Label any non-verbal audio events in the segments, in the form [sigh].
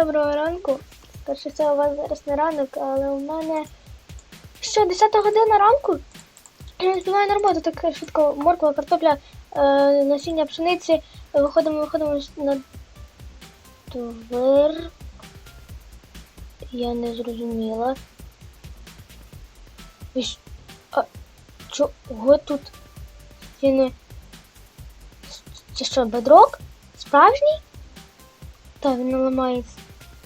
доброго ранку. Перше це у вас зараз не ранок, але у мене що, 10 година ранку? Я не співаю на роботу так швидко. Морква, картопля, е, насіння пшениці. Виходимо, виходимо на двір. Я не зрозуміла. А чого тут? Це що, бедрок? Справжній? Так, він не ламається.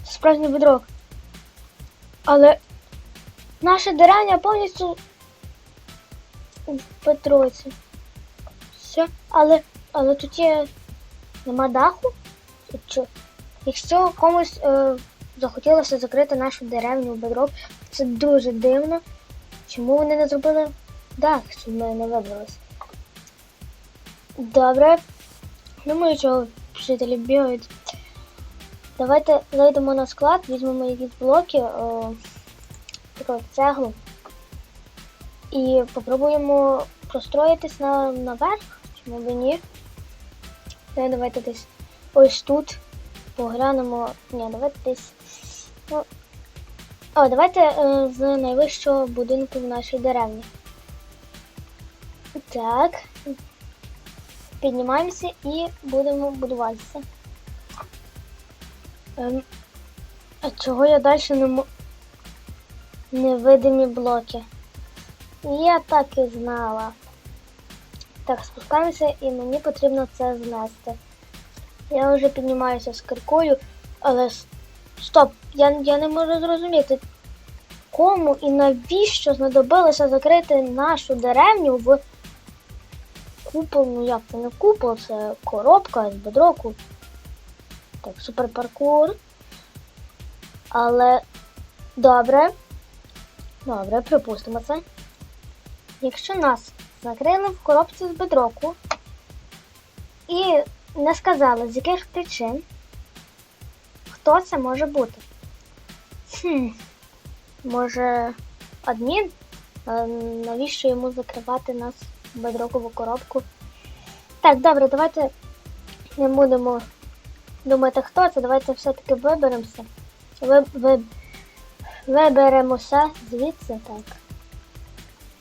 Це справжній бедрок. Але наша деревня повністю в Петроці. Все, але, але тут є нема даху. Якщо комусь е, захотілося закрити нашу деревню в бедрок, це дуже дивно. Чому вони не зробили дах, щоб ми не вибралися? Добре. Думаю, що жителі бігають. Давайте зайдемо на склад, візьмемо якісь блоки, о, таку цеглу. І попробуємо простроїтись на, наверх, чому б і ні. Е, Давайте десь ось тут поглянемо. Ні, давайте десь. Ну, о, давайте е, з найвищого будинку в нашій деревні. Так. Піднімаємося і будемо будуватися. Ем, а чого я далі не мо... Невидимі блоки? Я так і знала. Так, спускаємося і мені потрібно це знести. Я вже піднімаюся з киркою, але стоп, я, я не можу зрозуміти, кому і навіщо знадобилося закрити нашу деревню в купол, ну як це не купол, це коробка з бедроку. Так, суперпаркур. Але добре. Добре, припустимо це. Якщо нас закрили в коробці з бедроку і не сказали, з яких причин, хто це може бути? Хм, може, адмін? Навіщо йому закривати нас в бедрокову коробку? Так, добре, давайте не будемо думати, хто це. Давайте все-таки виберемося. Ви, ви, виберемося звідси, так.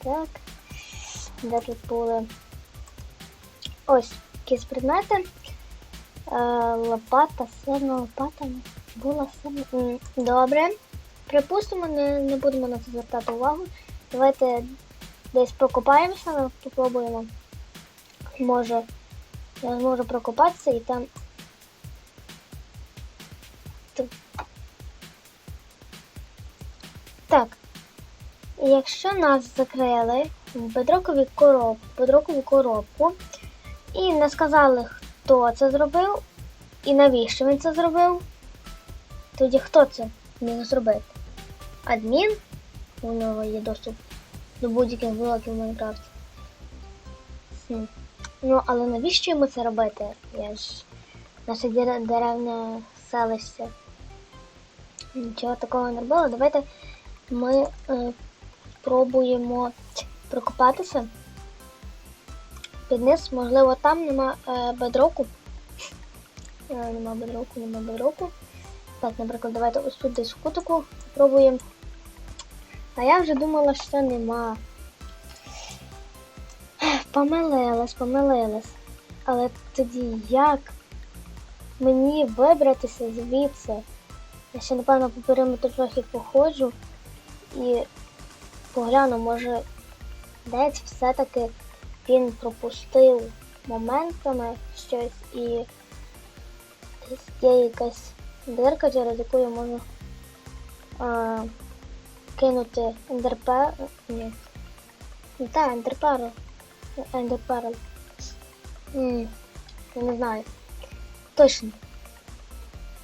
Так. Де тут були? Ось якісь предмети. Е, лопата, сильна лопата. Була сильна. Добре. Припустимо, не, не будемо на це звертати увагу. Давайте десь прокопаємося, попробуємо. Може, я зможу прокопатися і там. Так. Якщо нас закрили в бедрокові короб, бедрокову коробку і не сказали, хто це зробив і навіщо він це зробив, тоді хто це міг зробити? Адмін? У нього є доступ до будь-яких блоків в Майнкрафті. Ну, але навіщо йому це робити? Я ж наше дере- деревне селище. Нічого такого не робила. Давайте ми е, спробуємо прокопатися. Під низ, можливо, там нема е, бедроку. Е, нема бедроку, нема бедроку. Так, наприклад, давайте ось тут десь в кутику спробуємо. А я вже думала, що нема. Помилилась, помилилась. Але тоді як мені вибратися звідси? Я ще, напевно, по периметру трохи походжу і погляну, може, десь все-таки він пропустив моментами щось і є якась дирка, через яку я можу а, кинути ендерпер. Ні. Не та, ендерперл. Ендерперл. Я не знаю. Точно.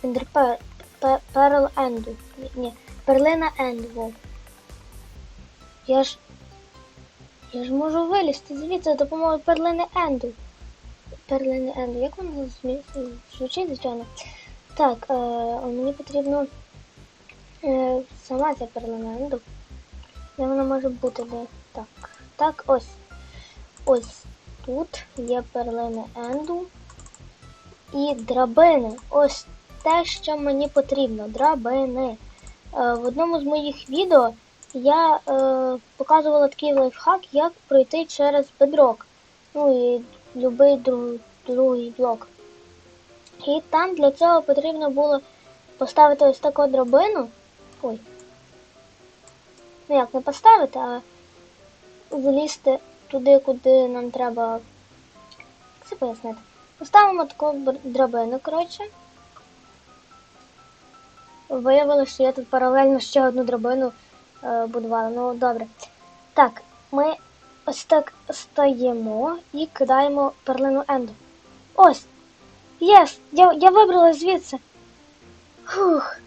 Ендерпер. Пе- Перл Енду. Ні. Перлина Енду. Я ж. Я ж можу вилізти звідси за допомогою перлини Енду. Перлини Енду. Як воно звучить, звичайно? Так, е, мені потрібно е, сама ця перлина Енду. Де вона може бути? Де? Так. Так, ось. Ось тут є перлини Енду. І драбини. Ось те, що мені потрібно. Драбини. Е, в одному з моїх відео я е, показувала такий лайфхак, як пройти через бедрок. Ну і будь-який друг, другий блок. І там для цього потрібно було поставити ось таку драбину. Ой. Ну як не поставити, а залізти туди, куди нам треба. Як це пояснити? Поставимо таку драбину, коротше. Виявилося, що я тут паралельно ще одну драбину е, будувала. Ну, добре. Так, ми ось так стоїмо і кидаємо перлину Енду. Ось! Єс! Я, я вибрала звідси. Фух.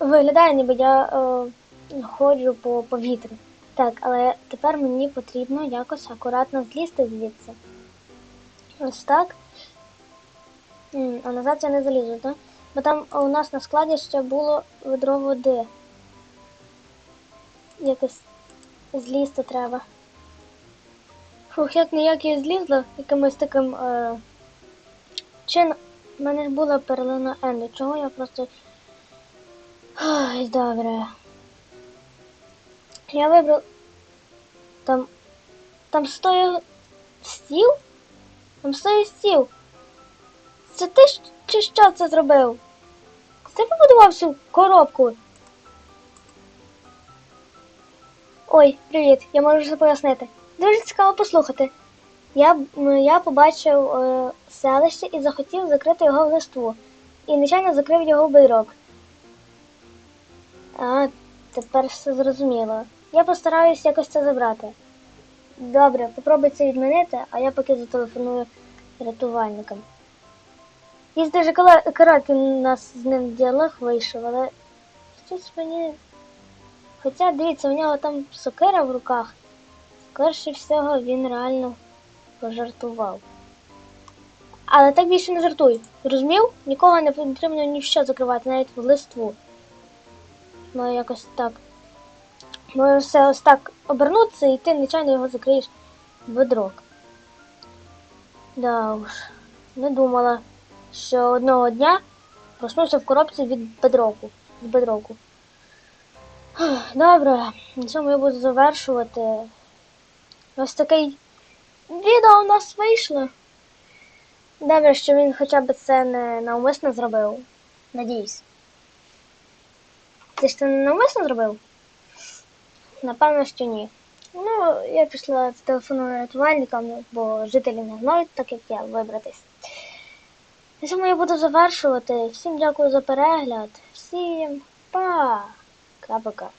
Виглядає, ніби я е, ходжу по повітрю. Так, але тепер мені потрібно якось акуратно злізти звідси. Ось так. А назад я не залізу, так? Бо там у нас на складі ще було ведро води. Якось злізти треба. Фух, як ніяк я злізла якимось таким. Е... Чи в мене ж була перлина Енду. Чого я просто. Ай, добре. Я вибрав. Там. Там стоїть стіл? Там стоїть стіл. Це ти чи що це зробив? Ти побудував цю коробку? Ой, привіт, я можу все пояснити. Дуже цікаво послухати. Я, я побачив е, селище і захотів закрити його в листву. І нечайно закрив його в бейрок. А, тепер все зрозуміло. Я постараюсь якось це забрати. Добре, попробуй це відмінити, а я поки зателефоную рятувальникам. Є дуже короткий у нас з ним діалог вийшов, але щось мені. Хоча, дивіться, у нього там сокира в руках. Скорше всього, він реально пожартував. Але так більше не жартуй. Зрозумів? Нікого не потрібно ні в що закривати, навіть в листву. Ну, якось так. Може все ось так обернутися і ти нечайно його закриєш в бедрок. Да уж, не думала, що одного дня проснуся в коробці від бедроку. З бедроку. [sighs] Добре, на цьому я буду завершувати. Ось такий відео у нас вийшло. Добре, що він хоча б це не навмисно зробив. Надіюсь. Ти ж це не навмисно зробив? Напевно, що ні. Ну, я пішла з телефону рятувальникам, бо жителі не знають, так як я вибратись. На цьому я буду завершувати. Всім дякую за перегляд. Всім па! Пока-пока.